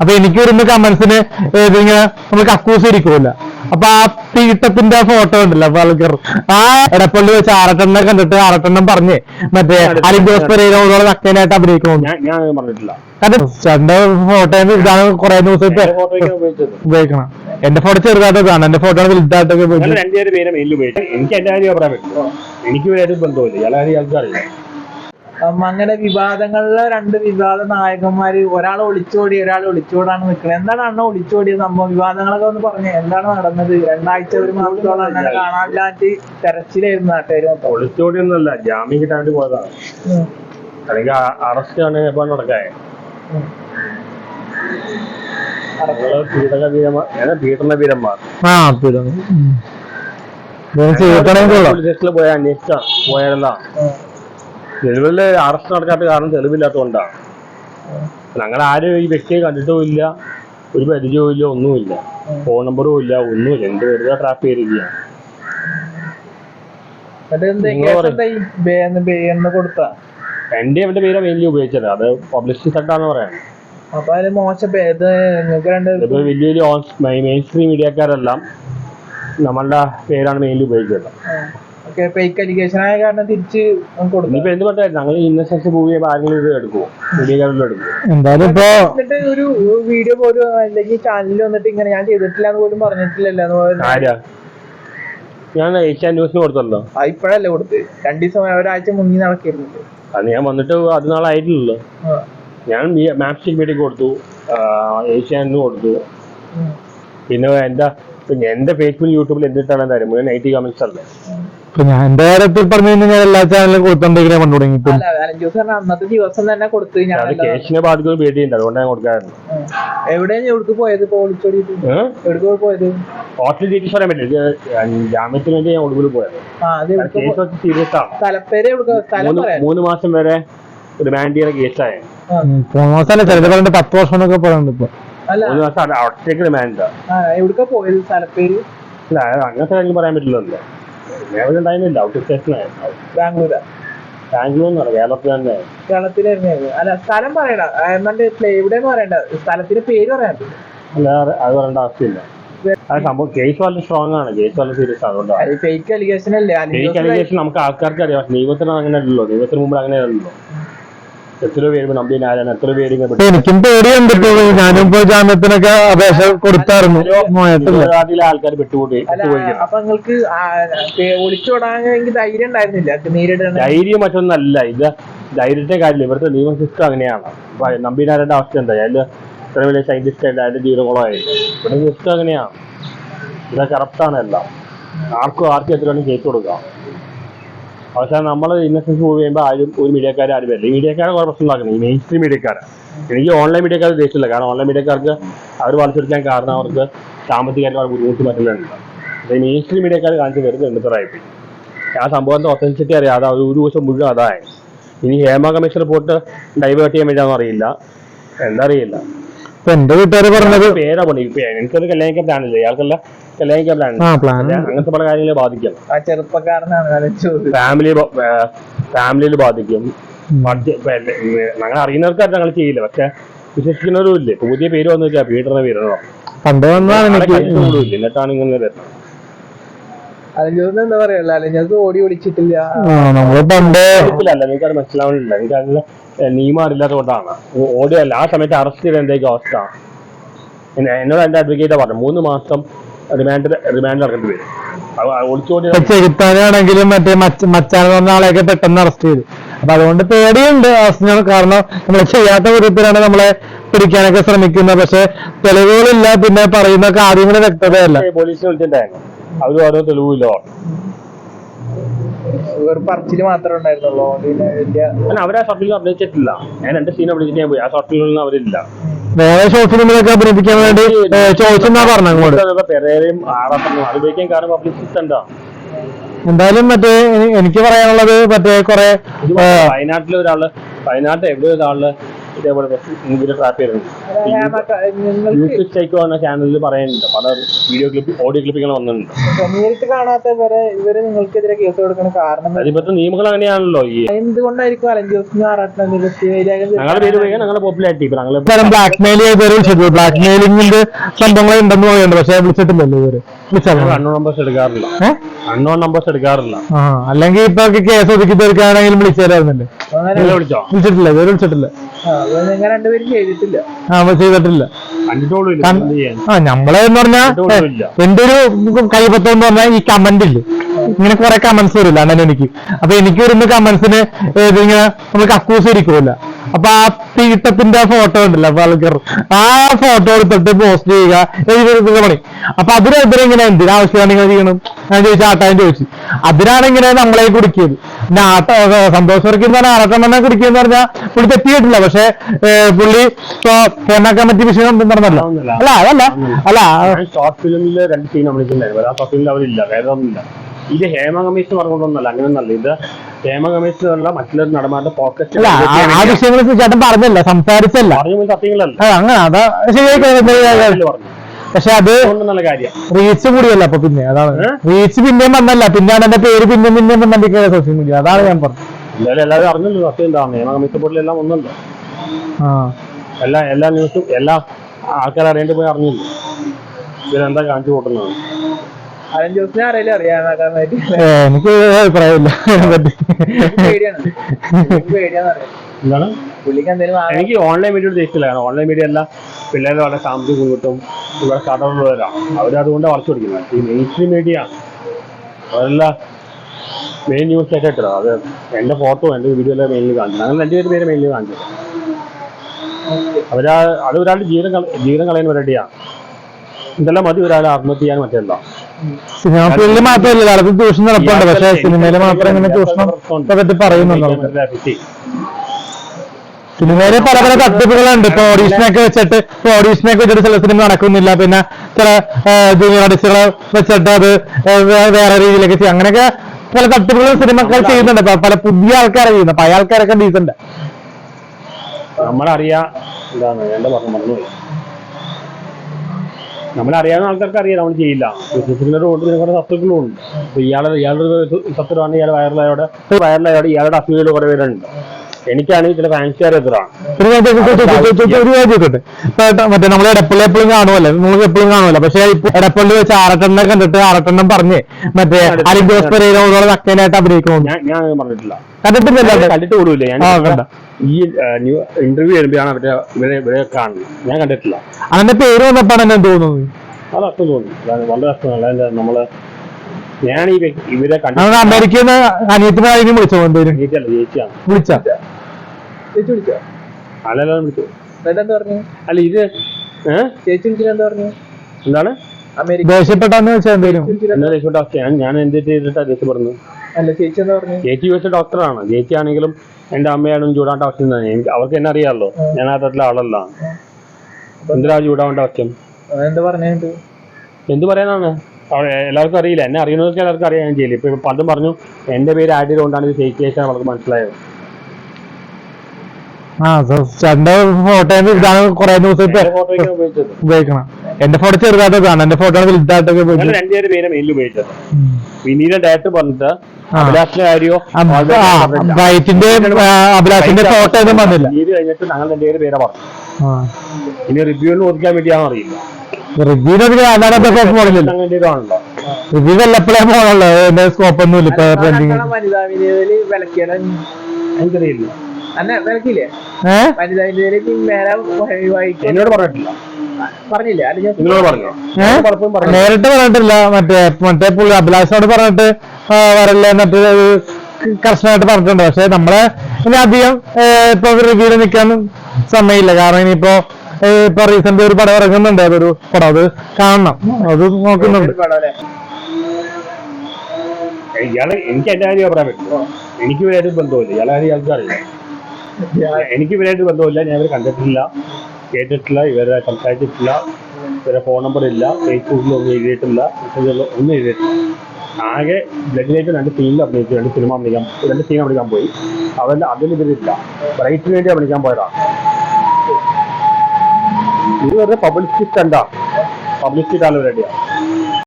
അപ്പൊ എനിക്ക് വരുന്ന കമന്റ്സിന് ഇതിങ്ങനെ നമ്മൾ കക്കൂസ് ഇരിക്കൂല. അപ്പൊ ആ തീട്ടത്തിന്റെ ഫോട്ടോ ഉണ്ടല്ലോ അപ്പൊ ആൾക്കാർ ആ എടപ്പള്ളി വെച്ച് ആറട്ടെണ്ണ കണ്ടിട്ട് ആറട്ടെണ്ണം പറഞ്ഞേ മറ്റേ അലിജോസ് പെരേരോട് നക്കനായിട്ട് അഭിനയിക്കും ഫോട്ടോ ഇതാണ് കുറെ ഉപയോഗിച്ചത്. ഉപയോഗിക്കണം. എന്റെ ഫോട്ടോ ചെറുതായിട്ട് കാണാം എന്റെ ഫോട്ടോ വലുതായിട്ടൊക്കെ എനിക്ക് എന്റെ കാര്യം പറയാൻ പറ്റില്ല എനിക്ക് വേറെ ബന്ധമില്ല. ഇയാളെ കാര്യം അങ്ങനെ വിവാദങ്ങളിലെ രണ്ട് വിവാദ നായകന്മാര് ഒരാൾ ഒളിച്ചോടി ഒരാൾ ഒളിച്ചോടാണ് നിൽക്കുന്നത് എന്താണ് അണ്ണ ഒളിച്ചോടിയ സംഭവം? വിവാദങ്ങളൊക്കെ ഒന്ന് പറഞ്ഞു. എന്താണ് നടന്നത്? രണ്ടാഴ്ച ഒരു മാസത്തോളം കാണാനില്ലാണ്ട് തെരച്ചിലായിരുന്നു നാട്ടുകാർ മൊത്തം. ഒളിച്ചോടിയൊന്നുമല്ല ജാമ്യം കിട്ടാൻ വേണ്ടി പോയതാണ് അല്ലെങ്കിൽ അറസ്റ്റ് ആണ് ഇപ്പൊ നടക്കായ. പീഡന. വീരന്മാർ ആ പോയ അന്വേഷിച്ച പോയതല്ല തെളിവിൽ അറസ്റ്റ് നടക്കാത്ത കാരണം തെളിവില്ലാത്തതുകൊണ്ടാണ് ഞങ്ങൾ ആരും ഈ വ്യക്തിയെ കണ്ടിട്ടും ഇല്ല. ഒരു പരിചയവും ഇല്ല ഒന്നുമില്ല. ഫോൺ നമ്പറും ഇല്ല ഒന്നുമില്ല എന്ത് വെറുതെ ട്രാപ്പ് ചെയ്തിരിക്കുകയാണ്. പറയ്. എന്റെ എന്റെ പേര് വലിയ ഉപയോഗിച്ചത്. അത് പബ്ലിസിറ്റി സെറ്റാന്ന് പറയാൻ അപ്പൊ അതിൽ മോശം പേ- ഇത് രണ്ട് ഇതിപ്പോ വലിയ വലിയ മെയിൻ സ്ട്രീം മീഡിയക്കാരെല്ലാം നമ്മളുടെ പേരാണ് മെയിൻലി ഉപയോഗിച്ചത്. ഓക്കെ ഫേക്ക് അലിഗേഷൻ ആയ കാരണം തിരിച്ച് ഇപ്പൊ എന്ത് പറ്റായിരുന്നു ഞങ്ങൾ ഇന്നസെൻസ് മൂവ് ചെയ്യുമ്പോൾ ആരെങ്കിലും ഇത് എടുക്കുമോ മീഡിയക്കാരെല്ലാം എടുക്കുമോ എന്തായാലും ഇപ്പൊ എന്നിട്ട് ഒരു വീഡിയോ പോലും അല്ലെങ്കിൽ ചാനലിൽ വന്നിട്ട് ഇങ്ങനെ ഞാൻ ചെയ്തിട്ടില്ല എന്ന് പോലും പറഞ്ഞിട്ടില്ലല്ലോ ആരാ? ഞാൻ ഏഷ്യാൻ ന്യൂസിന് കൊടുത്തല്ലോ. ആ ഇപ്പഴല്ലേ കൊടുത്ത് രണ്ടു ദിവസം ഒരാഴ്ച മുങ്ങി അത് ഞാൻ വന്നിട്ട് അത് നാളായിട്ടില്ലല്ലോ. ഞാൻ മാപ്സ്റ്റിക് കൊടുത്തു. ഏഷ്യാനിന് കൊടുത്തു. പിന്നെ എന്റെ പിന്നെ എന്റെ ഫേസ്ബുക്ക് യൂട്യൂബിൽ എന്തിട്ടാണ് തരും മുഴുവൻ ഐ ടി കമന്റ്സ് അല്ലേ ഇപ്പൊ ഞാൻ എന്റെ കാര്യത്തിൽ പറഞ്ഞു കഴിഞ്ഞാൽ ഞാൻ എല്ലാ ചാനലും കൊടുത്തോണ്ടിരിക്കുന്ന കണ്ടു തുടങ്ങി ഇപ്പൊ അല്ല പറഞ്ഞ അന്നത്തെ ദിവസം തന്നെ കൊടുത്തു ഞാൻ അത് കേസിനെ ബാധിക്കുന്ന പേടിയുണ്ട് അതുകൊണ്ട് ഞാൻ കൊടുക്കാറുണ്ട്. എവിടെയാണ് എവിടേക്ക് പോയത്? ഇപ്പൊ ഒളിച്ചോടിയിട്ട്? എവിടേക്ക് പോയത്? ഹോട്ടൽ ഡീറ്റെയിൽസ് പറയാൻ പറ്റില്ല. ഇത് ജാമ്യത്തിന് വേണ്ടി ഞാൻ ഒടുവിൽ പോയത്. ആ അത് എവിടേക്ക് കേസ് സീരിയസ് ആണ് സ്ഥലപ്പേര് എവിടേക്ക്? സ്ഥലം മൂന്ന് മൂന്ന് മാസം വരെ റിമാൻഡ് ചെയ്യുന്ന കേസായ ചിലത് പറഞ്ഞിട്ട് പത്ത് വർഷം എന്നൊക്കെ പറയുന്നുണ്ട് ഇപ്പൊ. അവിടത്തേക്ക് ഡിമാൻഡ് എവിടേക്കാ പോയത് സ്ഥലപ്പേര് അല്ല അങ്ങനത്തെ കാര്യം പറയാൻ പറ്റില്ലല്ലോ. നേരെ ഉണ്ടായിരുന്നില്ല ഔട്ട് സ്റ്റേഷനായിരുന്നു ബാംഗ്ലൂരാ? ബാംഗ്ലൂർ കേരളത്തിൽ തന്നെ കേരളത്തിലായിരുന്നു അല്ല സ്ഥലം പറയണ്ട എന്നിട്ട് എവിടെയെന്ന് പറയണ്ട. സ്ഥലത്തിന്റെ പേര് പറയാൻ അല്ല അത് പറയേണ്ട ആവശ്യമില്ല. സംഭവം കേസ് വളരെ സ്ട്രോങ് ആണ്. കേസ് വളരെ സീരിയസ് ആണ്. ഫേക്ക് അലിഗേഷൻ അല്ലേ? ഫേക്ക് അലിഗേഷൻ നമുക്ക് ആൾക്കാർക്ക് അറിയാം. നിയമത്തിന് അങ്ങനെ അല്ലല്ലോ. നിയമത്തിന് മുമ്പ് അങ്ങനെ അല്ലല്ലോ. എത്ര പേര് നമ്പി ആരാണ് എത്ര പേര് എനിക്കും പേടിയുണ്ട് ഇപ്പൊ ഞാനും ഇപ്പൊ ജാമ്യത്തിനൊക്കെ അപേക്ഷ കൊടുത്തായിരുന്നു. ആൾക്കാർ പെട്ടുപോയി അപ്പൊ നിങ്ങൾക്ക് ഒളിച്ചോടാൻ ധൈര്യം ഉണ്ടായിരുന്നില്ല. നേരിടണം ധൈര്യം മറ്റൊന്നല്ല. ഇത് ധൈര്യത്തെ കാര്യമില്ല. ഇവിടുത്തെ നിയമ സിസ്റ്റം അങ്ങനെയാണ്. നമ്പീനാരുടെ അവസ്ഥ എന്താ? അതിൽ ഇത്ര വലിയ സയന്റിസ്റ്റ് ആയിട്ട് അതിന്റെ ജീവനകുളമായിരുന്നു ഇവിടെ സിസ്റ്റം അങ്ങനെയാണ്. ഇത് കറപ്റ്റാണ് എല്ലാം. ആർക്കും ആർക്കും എത്ര വേണമെങ്കിലും കേസ് കൊടുക്കാം പക്ഷെ നമ്മൾ ഇന്നസെൻസ് മൂവ് ചെയ്യുമ്പോൾ ആരും ഒരു മീഡിയക്കാർ ആരും വരില്ല. ഈ മീഡിയക്കാരെ കുറേ പ്രശ്നം ഉണ്ടാക്കുന്നത് ഈ മെയിൻ സ്ട്രീം മീഡിയക്കാരെ. എനിക്ക് ഓൺലൈൻ മീഡിയക്കാർ ഉദ്ദേശിച്ചില്ല. കാരണം ഓൺലൈൻ മീഡിയക്കാർക്ക് അവർ വലിച്ചെടുക്കാൻ കാരണം അവർക്ക് സാമ്പത്തികമായിട്ട് ബുദ്ധിമുട്ട് മറ്റുള്ളവരുണ്ട് പക്ഷേ മെയിൻ സ്ട്രീം മീഡിയക്കാർ കാണിച്ച് വരുന്നത് എണ്ണത്തറായിപ്പോയി ആ സംഭവത്തിന്റെ ഒത്തൻസിറ്റി അറിയാതെ ഒരു ദിവസം മുഴുവൻ അതായി. ഇനി ഹേമ കമ്മീഷൻ റിപ്പോർട്ട് ഡൈവേർട്ട് ചെയ്യാൻ വേണ്ടിയാണെന്ന് അറിയില്ല. എന്താ അറിയില്ല. ഇപ്പൊ എന്റെ വീട്ടുകാര് പറഞ്ഞത് പേരാ പണി എനിക്കൊരു കല്യാണിക്കാൻ പ്ലാൻ ഇല്ല ഇയാൾക്കല്ല കല്യാണിക്കാൻ പ്ലാൻ ആ പ്ലാൻ. അങ്ങനത്തെ പല കാര്യങ്ങളെ ബാധിക്കാം. ആ ചെറുപ്പക്കാരനാണ് ഫാമിലി ഫാമിലിയിൽ ബാധിക്കും. ഞങ്ങൾ അറിയുന്നവർക്ക് ഞങ്ങൾ ചെയ്യില്ല. പക്ഷെ വിശ്വസിക്കുന്നവരും ഇല്ലേ? പുതിയ പേര് വന്നു വെച്ചാൽ പീഡന പേരണോ പണ്ട് വന്നതാണ് എനിക്ക്. എന്നിട്ടാണ് ഇങ്ങനെ വരുന്നത്. അലഞ്ചോന്ന് എന്താ പറയല്ല അലഞ്ചോക്ക് ഓടി ഓടിച്ചിട്ടില്ല. നമ്മൾ പണ്ട് അത് മനസ്സിലാവുന്നില്ല അതിന് നിയമം അറിയില്ലാത്തതുകൊണ്ടാണ് ഓടിയല്ല. ആ സമയത്ത് അറസ്റ്റ് ചെയ്ത എന്തൊക്കെ അവസ്ഥ? എന്നെ- എന്നോട് എന്റെ അഡ്വക്കേറ്റ് പറഞ്ഞു മൂന്ന് മാസം റിമാൻഡ് റിമാൻഡ് നടക്കേണ്ടി വരും. ചെകുത്താനാണെങ്കിലും മറ്റേ മച്ച മച്ചാൻ പറഞ്ഞ ആളെയൊക്കെ പെട്ടെന്ന് അറസ്റ്റ് ചെയ്തു. അപ്പൊ അതുകൊണ്ട് പേടിയുണ്ട് അവസ്ഥയാണ്. കാരണം നമ്മൾ ചെയ്യാത്ത വിധത്തിലാണ് നമ്മളെ പിടിക്കാനൊക്കെ ശ്രമിക്കുന്നത്. പക്ഷെ തെളിവുകളില്ല. പിന്നെ പറയുന്ന കാര്യങ്ങൾ വ്യക്തതയല്ല. പോലീസിനെ വിളിച്ചിട്ടുണ്ടായിരുന്നു. അവർ ഓരോ തെളിവില്ല. പറച്ചിൽ മാത്രമേ ഉണ്ടായിരുന്നുള്ളൂ. അവരെ ഷോട്ടിൽ അഭിനയിച്ചിട്ടില്ല ഞാൻ രണ്ട് സീൻ അഭിനയിച്ചിട്ട് ഞാൻ പോയി. ആ ഷോട്ടിലൊന്നും അവരില്ല. വേറെ ഷോർട്ട് ഫിലിമിലൊക്കെ അഭിനയിപ്പിക്കാൻ വേണ്ടി ഏ, ചോദിച്ചെന്നാ പറഞ്ഞു അങ്ങോട്ട്? പെരേരയും ആറാട്ടും അത് ഉപയോഗിക്കാൻ കാരണം പബ്ലിസിസ്റ്റ് എന്താ? എന്തായാലും മറ്റേ എനിക്ക് പറയാനുള്ളത് മറ്റേ കൊറേ വയനാട്ടിലെ ഒരാൾ വയനാട്ടിൽ എവിടെ ഒരാൾ ഇതേപോലെ ഇതിൽ ട്രാപ്പ് ചെയ്തിട്ടുണ്ട് യൂട്യൂബ് സ്റ്റേക്ക് വന്ന ചാനലിൽ പറയുന്നുണ്ട്. പല വീഡിയോ ക്ലിപ്പ് ഓഡിയോ ക്ലിപ്പിങ്ങൾ വന്നിട്ടുണ്ട്. നേരിട്ട് കാണാത്ത ഇവരെ ഇവർ നിങ്ങൾക്കെതിരെ കേസ് കൊടുക്കുന്ന കാരണം എന്താ? നിയമങ്ങൾ അങ്ങനെയാണല്ലോ ഈ എന്തുകൊണ്ടായിരിക്കും ആറാട്ടം ഞങ്ങളുടെ പേര് ഞങ്ങളുടെ പോപ്പുലാരിറ്റി ഇപ്പൊ ബ്ലാക്ക് മെയിൽ ചെയ്തവരും ബ്ലാക്ക് മെയിലിംഗിന്റെ സംഭവങ്ങൾ ഉണ്ടെന്ന് പറയുന്നുണ്ട്. പക്ഷെ വിളിച്ചിട്ടില്ലല്ലോ ഇവർ. അൺനോൺ നമ്പേഴ്സ് എടുക്കാറില്ല. അൺനോൺ നമ്പേഴ്സ് എടുക്കാറില്ല. അല്ലെങ്കിൽ ഇപ്പൊ കേസ് ഒതുക്കി തീർക്കാണെങ്കിലും വിളിച്ചു തരാറുണ്ട് വിളിച്ചോ? വിളിച്ചിട്ടില്ല ഇവർ വിളിച്ചിട്ടില്ല. നിങ്ങൾ രണ്ടുപേരും ചെയ്തിട്ടില്ല. ആ ചെയ്തിട്ടില്ല. ആ നമ്മളെ എന്ന് പറഞ്ഞാ എന്റെ ഒരു കൈപത്തം എന്ന് പറഞ്ഞാൽ ഈ കമന്റ് ഇല്ല? ഇങ്ങനെ കുറെ കമന്റ്സ് വരില്ല അണ്ണൻ എനിക്ക്. അപ്പൊ എനിക്ക് വരുന്ന കമന്റ്സിന് ഇങ്ങനെ നമ്മൾ കക്കൂസ് ഇരിക്കൂല. അപ്പൊ ആ തീട്ടത്തിന്റെ ഫോട്ടോ ഉണ്ടല്ലോ അപ്പൊ ആൾക്കാർ ആ ഫോട്ടോ എടുത്തിട്ട് പോസ്റ്റ് ചെയ്യുക എഴുതി പണി. അപ്പൊ അതിനെതിരെ ഇങ്ങനെ എന്തിനാ ആവശ്യമാണ് നിങ്ങൾ ചെയ്യണം ഞാൻ ചോദിച്ചു ആട്ടാൻ ചോദിച്ചു. അതിനാണ് ഇങ്ങനെ നമ്മളെ കുടിക്കിയത്. സന്തോഷം ആട്ട സന്തോഷ് വർക്കി എന്ന് പറഞ്ഞാൽ ആറട്ടെണ്ണനെ കുടിക്കുക പറഞ്ഞാൽ പുള്ളി തെറ്റിയിട്ടില്ല. പക്ഷെ പുള്ളി ഇപ്പൊ കേരള കമ്മിറ്റി വിഷയം പറഞ്ഞല്ലോ. അല്ല അതല്ല. അല്ല ഷോർട്ട് ഫിലിമിൽ രണ്ട് സീൻ നമ്മൾ ആ ഷോർട്ട് ഫിലിമിൽ അവരില്ല. വേറെ ഒന്നുമില്ല. ഇത് ഹേമ കമ്മീഷൻ പറഞ്ഞുകൊണ്ടൊന്നല്ല. അങ്ങനെയൊന്നല്ല. ഇത് ഹേമ കമ്മീഷനുള്ള മറ്റുള്ള നടന്മാരുടെ പോക്കറ്റ് അല്ല ആ- ആ വിഷയങ്ങൾ ചേട്ടൻ പറഞ്ഞല്ല സംസാരിച്ചല്ല. പറഞ്ഞു സത്യങ്ങളല്ല? അങ്ങനെ അതാ ശരിയായി പറഞ്ഞു. പക്ഷെ അത് അതുകൊണ്ട് നല്ല കാര്യം. റീച്ച് കൂടിയല്ല അപ്പൊ പിന്നെ അതാണ്. ഏ? റീച്ച് പിന്നെയും വന്നല്ല പിന്നെയാണ് എന്റെ പേര് പിന്നെയും പിന്നെയും വന്നിരിക്കുന്നത് സോഷ്യൽ മീഡിയ അതാണ് ഞാൻ പറഞ്ഞത്. എന്തായാലും എല്ലാവരും അറിഞ്ഞല്ലോ സത്യം എന്താണ് ഹേമ കമ്മീഷൻ ബോർഡിൽ എല്ലാം ഒന്നുണ്ട്. ആ. എല്ലാ എല്ലാ ന്യൂസും എല്ലാ ആൾക്കാരും അറിയേണ്ടി പോയി അറിഞ്ഞില്ല? ഇവരെന്താ കാണിച്ചു കൂട്ടുന്നത്? എനിക്ക് അഭിപ്രായമില്ല. എനിക്ക് ഓൺലൈൻ മീഡിയ ഉദ്ദേശിച്ചില്ല കാരണം ഓൺലൈൻ മീഡിയ അല്ല പിള്ളേരെ വളരെ സാമ്പത്തിക മുൻകൂട്ടും ഇവിടെ കടകളുള്ളവരാണ് അവരതുകൊണ്ട് വളച്ചു പിടിക്കുന്നത് ഈ മെയിൻ സ്ട്രീം മീഡിയ അതെല്ലാം മെയിൻ ന്യൂസ് ആയിട്ട് ഇട്ടത് അത് എന്റെ ഫോട്ടോ എന്റെ വീഡിയോ എല്ലാം മെയിനിൽ കാണിച്ചു. അങ്ങനെ രണ്ടു പേര് മെയിനിൽ കാണിച്ചു. അവരാ അത് ഒരാളുടെ ജീവിതം ജീവിതം കളയാൻ കളയുന്ന പരിപാടിയാണ് ഇതെല്ലാം മതി ഒരാൾ ആത്മഹത്യ ചെയ്യാൻ മറ്റല്ല സിനിമ ഫീൽഡിൽ മാത്രമല്ല കാലത്ത് ട്യൂഷൻ നടപ്പുണ്ട് പക്ഷെ സിനിമയിൽ മാത്രം ഇങ്ങനെ ട്യൂഷനെ പറ്റി പറയുന്നുണ്ട്? ആൾക്കാർ. സിനിമയിൽ പല പല തട്ടിപ്പുകളുണ്ട്. ഇപ്പൊ ഓഡീഷനൊക്കെ വെച്ചിട്ട് ഇപ്പൊ ഓഡീഷനൊക്കെ വെച്ചിട്ട് ചില സിനിമ നടക്കുന്നില്ല. പിന്നെ ചില ജൂനിയർ ആർട്ടിസ്റ്റുകളെ വെച്ചിട്ട് അത് വേറെ രീതിയിലൊക്കെ ചെയ്യും. അങ്ങനെയൊക്കെ പല തട്ടിപ്പുകളും സിനിമകൾ ചെയ്യുന്നുണ്ട്. പല പുതിയ ആൾക്കാരെ ചെയ്യുന്ന പഴയ ആൾക്കാരൊക്കെ ഡീസന്റ്. നമ്മളറിയാ എന്താണ് എന്റെ പറഞ്ഞു മറന്നുപോയി. നമ്മളറിയാവുന്ന ആൾക്കാർക്ക് അറിയാം നമ്മൾ ചെയ്യില്ല. വിശ്വസിക്കുന്നവരും റോഡ് പിന്നെ കുറെ സത്തുക്കളും ഉണ്ട്. അപ്പൊ ഇയാളെ ഇയാളുടെ സത്വമാണ് ഇയാൾ വയറിലായോടെ വയറിലായോടെ ഇയാളുടെ അസുഖങ്ങൾ കുറെ പേരുണ്ട്. എനിക്കാണെങ്കിൽ ചില ഫാൻസുകാർ എതിരാണ്. മറ്റേ നമ്മൾ എടപ്പള്ളി എപ്പോഴും കാണുമല്ലോ? എപ്പോഴും കാണുമല്ലോ? പക്ഷെ ഇപ്പൊ എടപ്പള്ളി വെച്ച് ആറട്ടെണ്ണ കണ്ടിട്ട് ആറട്ടെണ്ണം പറഞ്ഞ് മറ്റേ അലിൻ ജോസ് പെരേരോട് നക്കനായിട്ട് അഭിനയിക്കണമെന്ന് ഞാൻ പറഞ്ഞിട്ടില്ല. കണ്ടിട്ടില്ലല്ലോ? ഞാൻ കണ്ടിട്ട് പോലുമില്ല ഞാൻ ആ, ന്യൂ ഈ ഇന്റർവ്യൂ ചെയ്യുമ്പോഴാണ് അവരെ ഇവരെ ഇവരെ കാണുന്നത്. ഞാൻ കണ്ടിട്ടില്ല. അവന്റെ പേര് വന്നപ്പോൾ എന്നെ തോന്നുന്നത്. അത് അർത്ഥം തോന്നി വളരെ അർത്ഥമല്ല അതിന്റെ നമ്മൾ ഞാൻ ഈ ഇവരെ കണ്ടത് അമേരിക്കയിൽ നിന്ന് അനിയത്തിനായിരിക്കും വിളിച്ചോ എന്തേലും? ചേച്ചിയല്ല ചേച്ചിയാണ് വിളിച്ച? ചേച്ചി വിളിച്ചോ? അല്ലല്ലോ വിളിച്ചു. എന്താ പറഞ്ഞു? അല്ല ഇത് ഏഹ് ചേച്ചി വിളിച്ചിട്ട് എന്താ പറഞ്ഞു? എന്താണ്? അമേരിക്ക ദേഷ്യപ്പെട്ടാന്ന് വെച്ചാൽ എന്തേലും? എന്നാ ദേഷ്യം ഡോക്ടർ ഞാൻ ഞാൻ എന്ത് ചെയ്തിട്ടാ ദേഷ്യം പറഞ്ഞു അല്ല ചേച്ചി എന്താ പറഞ്ഞു? ചേച്ചി വെച്ച ഡോക്ടറാണ്. ചേച്ചി ആണെങ്കിലും എന്റെ അമ്മയാണ് ചൂടാണ്ട ആവശ്യം തന്നെ. എനിക്ക് അവർക്ക് എന്നെ അറിയാമല്ലോ. ഞാൻ ആ തരത്തിലെ ആളല്ല. എന്തിനാ ചൂടാവേണ്ട ആവശ്യം? എന്താ പറഞ്ഞിട്ട് എന്ത് പറയാനാണ്? എല്ലാവർക്കും അറിയില്ല. എന്നെ അറിയുന്നവർക്ക് എല്ലാവർക്കും അറിയാൻ ചെയ്യില്ല ഇപ്പൊ പണ്ടും പറഞ്ഞു എന്റെ പേര് ആഡ് ചെയ്തുകൊണ്ടാണ് ഇത് ഫേക്ക് അവർക്ക് മനസ്സിലായത്. ആ ചേട്ടന്റെ ഫോട്ടോ ഇതാണ് കുറെ ദിവസം ഇപ്പൊ എന്റെ ഫോട്ടോയ്ക്ക് ഉപയോഗിച്ചത്. ഉപയോഗിക്കണം എന്റെ ഫോട്ടോ ചെറുതായിട്ടാണ് എന്റെ ഫോട്ടോ വലുതായിട്ടൊക്കെ രണ്ടുപേര് പേര് മെയിലിൽ ഉപയോഗിച്ചത്. ഉം. വിനീത ഡയറക്ടർ പറഞ്ഞിട്ട് ആ. അഭിലാഷിന്റെ ബ്രൈറ്റിന്റെ ഫോട്ടോ ഒന്നും വന്നില്ല. ഇത് കഴിഞ്ഞിട്ട് ഞങ്ങൾ രണ്ടുപേര് പേരെ പറഞ്ഞു ആ. ഇനി റിവ്യൂവിന് ഒതുക്കാൻ വേണ്ടിയാണോ അറിയില്ല. റിവ്യൂ വല്ലപ്പോഴേ പോകണല്ലോ എന്റെ സ്കോപ്പ് ഒന്നും ഇല്ല. ഇപ്പൊ എനിക്കറിയില്ല. അന്നെ വിലക്കില്ലേ എന്നോട് പറഞ്ഞിട്ടില്ല. നേരിട്ട് പറഞ്ഞിട്ടില്ല. മറ്റേ മറ്റേ പുള്ളി അഭിലാഷിനോട് പറഞ്ഞിട്ട് വരല്ലേ എന്നിട്ട് കർശനമായിട്ട് പറഞ്ഞിട്ടുണ്ട്. പക്ഷെ നമ്മളെ ഇനി അധികം ഇപ്പൊ റിവ്യൂൽ നിൽക്കാൻ സമയമില്ല. കാരണം ഇനിയിപ്പോ ഇപ്പൊ റീസെന്റ് ഒരു പടം ഇറങ്ങുന്നുണ്ട്. അതൊരു പടം. അത് കാണണം. അത് നോക്കുന്നുണ്ട്. ഇയാളെ എനിക്ക് എന്റെ കാര്യം പറയാൻ പറ്റുമോ എനിക്ക് ഇവരായിട്ട് ബന്ധമില്ല ഇയാളെ കാര്യം ഇയാൾക്ക് അറിയില്ല എനിക്ക് ഇവരായിട്ട് ബന്ധമില്ല ഞാൻ ഇവരെ കണ്ടിട്ടില്ല കേട്ടിട്ടില്ല ഇവരെ സംസാരിച്ചിട്ടില്ല ഇവരെ ഫോൺ നമ്പർ ഇല്ല ഫേസ്ബുക്കിൽ ഒന്നും എഴുതിയിട്ടില്ല മെസ്സേജുകളിൽ ഒന്നും എഴുതിയിട്ടില്ല. ആകെ ബ്ലഡിലേക്ക് രണ്ട് സീനിൽ അഭിനയിച്ചു രണ്ട് സിനിമ അഭിനയിക്കാൻ രണ്ട് സീൻ അഭിനയിക്കാൻ പോയി. അവരുടെ അതിൽ ഇവരില്ല. ബ്രൈറ്റിന് വേണ്ടി അഭിനയിക്കാൻ പോയതാണ് ഇത് വെറുതെ പബ്ലിസിറ്റി സ്റ്റണ്ടാണ് പബ്ലിസിറ്റി ആണ് പരിപാടിയാണ്